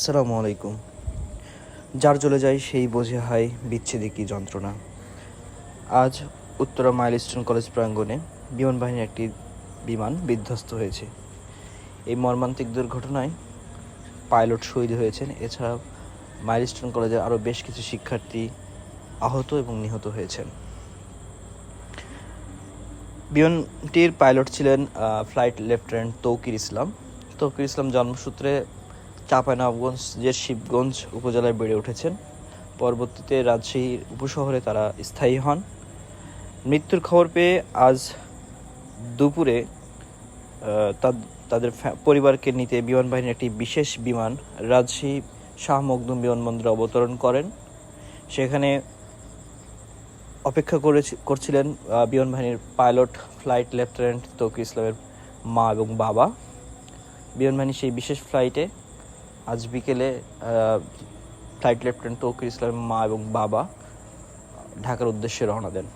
আসসালামু আলাইকুম। যার চলে যায় সেই বোঝে হয় বিচ্ছেদে কি যন্ত্রণা। আজ উত্তরা মাইলস্টোন কলেজ প্রাঙ্গণে বিমান বাহিনীর একটি বিমান বিধ্বস্ত হয়েছে। এই মর্মান্তিক দুর্ঘটনায় পাইলট শহীদ হয়েছেন। এছাড়াও মাইলস্টোন কলেজের আরও বেশ কিছু শিক্ষার্থী আহত এবং নিহত হয়েছেন। বিমানটির পাইলট ছিলেন ফ্লাইট লেফটেন্যান্ট তৌকির ইসলাম। তৌকির ইসলাম জন্মসূত্রে চাঁপাইনবাবগঞ্জের শিবগঞ্জ উপজেলায় বেড়ে উঠেছেন। পরবর্তীতে রাজশাহীর উপশহরে তারা স্থায়ী হন। মৃত্যুর খবর পেয়ে আজ দুপুরে তাদের পরিবারকে নিতে বিমান বাহিনীর একটি বিশেষ বিমান রাজশাহী শাহ মখদুম বিমানবন্দরে অবতরণ করেন। সেখানে অপেক্ষা করে করছিলেন বিমান বাহিনীর পাইলট ফ্লাইট লেফটেন্যান্ট তৌকির ইসলামের মা এবং বাবা। বিমান বাহিনীর সেই বিশেষ ফ্লাইটে আজ বিকেলে ফ্লাইট লেফটেন্যান্ট তৌকির ইসলামের মা এবং বাবা ঢাকার উদ্দেশ্যে রওনা দেন।